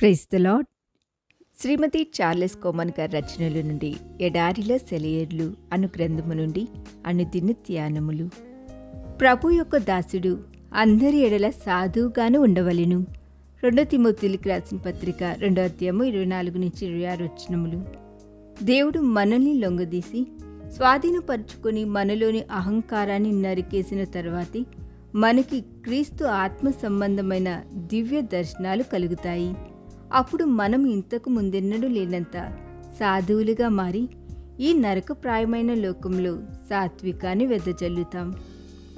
Praise the Lord Shrimati Charles Cowman గారి రచనల నుండి ఎడారిలో సెలయర్లు అను గ్రంథము నుండి అనుదిన ధ్యానములు. ప్రభు యొక్క దాసుడు అందరి ఎడల సాధువుగాను ఉండవలెను. రెండో తిమోతిలకు రాసిన పత్రిక రెండో అధ్యాయము ఇరవై నాలుగు నుంచి ఇరవై ఆరు వచ్చినములు దేవుడు మనల్ని లొంగదీసి స్వాధీనపరుచుకొని మనలోని అహంకారాన్ని నరికేసిన తర్వాతి మనకి క్రీస్తు ఆత్మ సంబంధమైన దివ్య దర్శనాలు కలుగుతాయి. అప్పుడు మనం ఇంతకు ముందెన్నడూ లేనంత సాధువులుగా మారి ఈ నరకప్రాయమైన లోకంలో సాత్వికాన్ని వెదజల్లుతాం.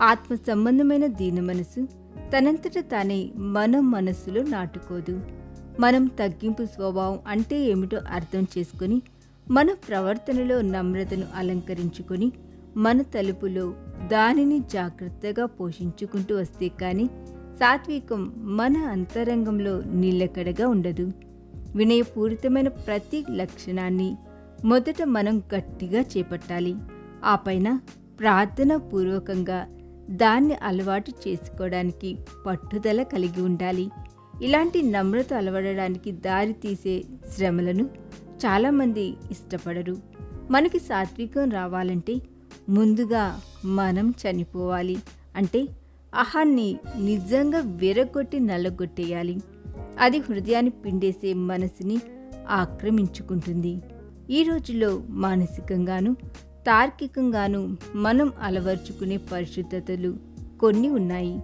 ఆత్మ సంబంధమైన దీన మనసు తనంతట తానే మన మనస్సులో నాటుకోదు. మనం తగ్గింపు స్వభావం అంటే ఏమిటో అర్థం చేసుకొని మన ప్రవర్తనలో నమ్రతను అలంకరించుకొని మన తలుపులో దానిని జాగ్రత్తగా పోషించుకుంటూ వస్తే కానీ సాత్వికం మన అంతరంగంలో నిలకడగా ఉండదు. వినయపూరితమైన ప్రతి లక్షణాన్ని మొదట మనం గట్టిగా చేపట్టాలి. ఆ పైన ప్రార్థన పూర్వకంగా దాన్ని అలవాటు చేసుకోవడానికి పట్టుదల కలిగి ఉండాలి. ఇలాంటి నమ్రత అలవడడానికి దారి తీసే శ్రమలను చాలామంది ఇష్టపడరు. మనకి సాత్వికం రావాలంటే ముందుగా మనం చనిపోవాలి. అంటే అహాన్ని నిజంగా విరగొట్టి నల్లగొట్టేయాలి. అది హృదయాన్ని పిండేసే మనసుని ఆక్రమించుకుంటుంది. ఈ రోజుల్లో మానసికంగాను తార్కికంగాను మనం అలవర్చుకునే పరిశుద్ధతలు కొన్ని ఉన్నాయి.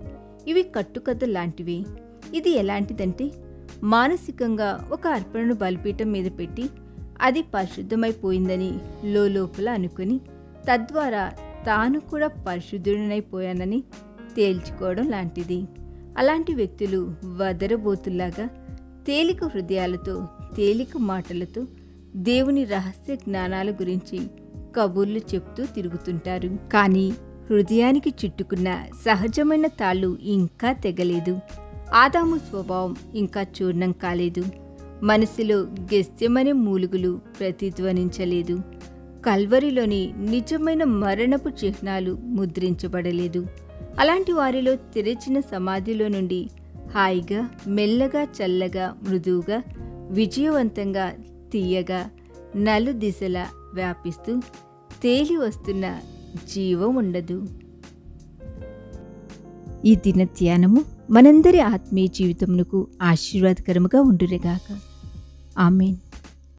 ఇవి కట్టుకథ లాంటివి. ఇది ఎలాంటిదంటే మానసికంగా ఒక అర్పణను బలిపీఠం మీద పెట్టి అది పరిశుద్ధమైపోయిందని లోపల అనుకుని తద్వారా తాను కూడా పరిశుద్ధుడనైపోయానని తేల్చుకోవడం లాంటిది. అలాంటి వ్యక్తులు వదరబోతుల్లాగా తేలిక హృదయాలతో తేలిక మాటలతో దేవుని రహస్య జ్ఞానాల గురించి కబుర్లు చెప్తూ తిరుగుతుంటారు. కానీ హృదయానికి చుట్టుకున్న సహజమైన తాళ్ళు ఇంకా తెగలేదు. ఆదాము స్వభావం ఇంకా చూర్ణం కాలేదు. మనసులో గెస్యమనే మూలుగులు ప్రతిధ్వనించలేదు. కల్వరిలోని నిజమైన మరణపు చిహ్నాలు ముద్రించబడలేదు. అలాంటి వారిలో తెరిచిన సమాధిలో నుండి హాయిగా మెల్లగా చల్లగా మృదువుగా విజయవంతంగా తీయగా నలు దిశలా వ్యాపిస్తూ తేలి వస్తున్న జీవం ఉండదు. ఈ దిన ధ్యానము మనందరి ఆత్మీయ జీవితమునకు ఆశీర్వాదకరముగా ఉండురేగాక ఆమెన్.